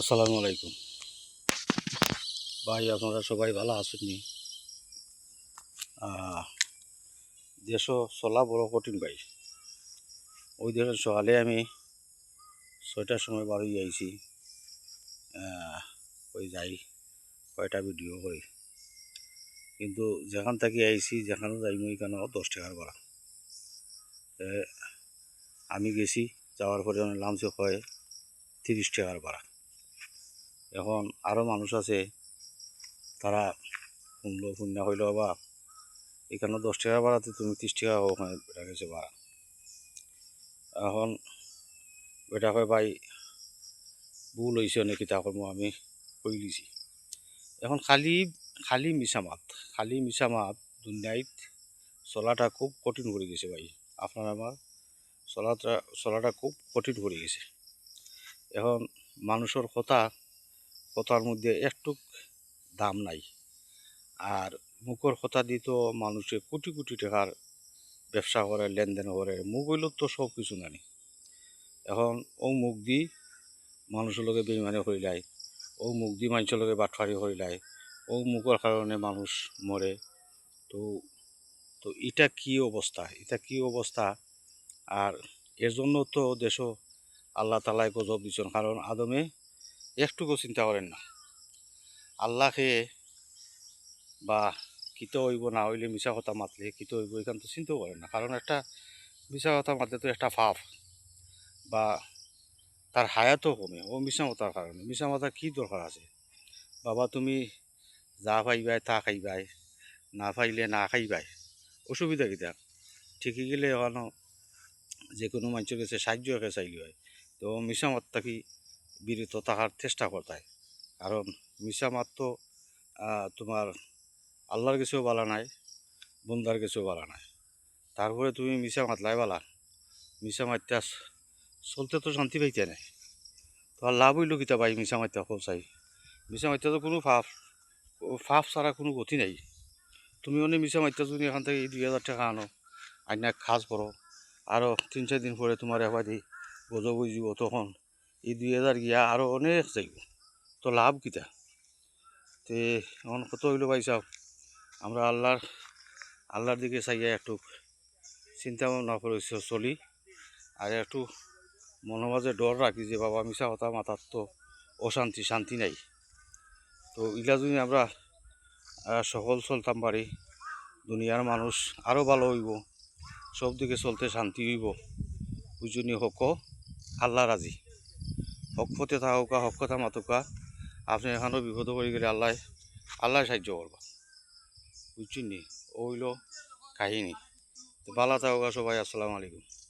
আসসালামু আলাইকুম। ভাই, আপনারা সবাই ভালো আছেননি দেশ চলা বড় কঠিন ভাই। ওই দিন সকালে আমি ছয়টার সময় বাড়ি আইছি। ওই যাই, কয়টা ভিডিও করি। কিন্তু যেখান থেকে আইছি, যেখানে যাইমু এখানে দশ টাকার ভাড়া আমি গেছি, যাওয়ার পরে নামছে হয় তিরিশ টাকার ভাড়া। এখন আরও মানুষ আছে, তারা শুনলো শূন্য হইল বা এখানে দশ টাকা ভাড়াতে তুমি ত্রিশ টাকা ওখানে বেটা গেছে এখন বেটা কয়, ভাই, ভুল হয়েছে অনেক কিতা আমি কই লিছি এখন খালি খালি মিছা মাত খালি মিছা মাত চলাটা খুব কঠিন করে গেছে ভাই। আপনার আমার চলাটা চলাটা খুব কঠিন করে গেছে এখন মানুষের কথা কথার মধ্যে একটু দাম নাই। আর মুখর কথা দিয়ে তো মানুষে কোটি কোটি টাকার ব্যবসা করে, লেনদেন করে মুখ হইল তো সব কিছু নানি। এখন ও মুখ দি মানুষের লগে বেইমানি হইলাই ও মুখ দি মানুষের লগে বাটফারি হইলাই ও মুখের কারণে মানুষ মরে। তো তো এটা কি অবস্থা? এটা কি অবস্থা? আর এর জন্য তো দেশ আল্লাহ তালায় গজব দিচ্ছেন কারণ আদমে একটুকু চিন্তা করেন না। আল্লাহকে বা কিতো হইব না হইলে মিছা কথা মাতলে কিতো হইব এখান তো চিন্তাও করেন না। কারণ একটা মিছা কথা মাতলে তো একটা ফাফ বা তার হায়াতও কমে, ও মিছা মতার কারণে। মিছা মতা কি দরকার আছে? বাবা, তুমি যা পাইবাই তা খাইবাই, না পাইলে না খাইবাই। অসুবিধা কিতা ঠিকই গেলে ওখানো যে কোনো মানুষের কাছে সাহায্য একে চাইলে হয়। তো মিছা মাত থাকি বিরত থাকার চেষ্টা করতায় কারণ মিছা মাত তো আহ, তোমার আল্লাহর কাছেও বালা নাই বন্দার কাছেও বালা নাই। তারপরে তুমি মিছা মাতলাই বালা। মিছা মাত্রা চলতে তো শান্তি পাইতে নাই। তোমার লাভ হইল কিতা পাই মিছা মাত্রা খুব চাই মিছা মাত্রা তো কোনো ফাফ ফাফ ছাড়া কোনো গতি নাই। তুমি অনেক মিছা মাত্রা যদি এখান থেকে দুই হাজার টাকা আনো আইনা খাজ করো আরও তিন চার দিন পরে তোমার এবার এবাদি গজব বুঝিব তখন। এই দুই হাজার গিয়া আরও অনেক যাইব। তো লাভ কিতা তে? এখন কত হইল পাইছাও আমরা আল্লাহর আল্লাহর দিকে চাইয়া একটু চিন্তা ভাবনা করে চলি। আর একটু মনে মাঝে ডর রাখি যে বাবা মিশা কথা মাথার তো অশান্তি, শান্তি নাই। তো ইলা যদি আমরা সকল চলতাম পারি, দুনিয়ার মানুষ আরও ভালো হইব সব দিকে চলতে শান্তি হইব, বুঝনি হক, আল্লাহ রাজি। হক থাকুক কথা মাতুকা, আপনি এখানেও বিপদ করে গেলে আল্লাহ আল্লাহ সাহায্য করবা। বুঝছেন নি? ওইল কাহিনী। ভালো থাকুকা সবাই, আসসালামু আলাইকুম।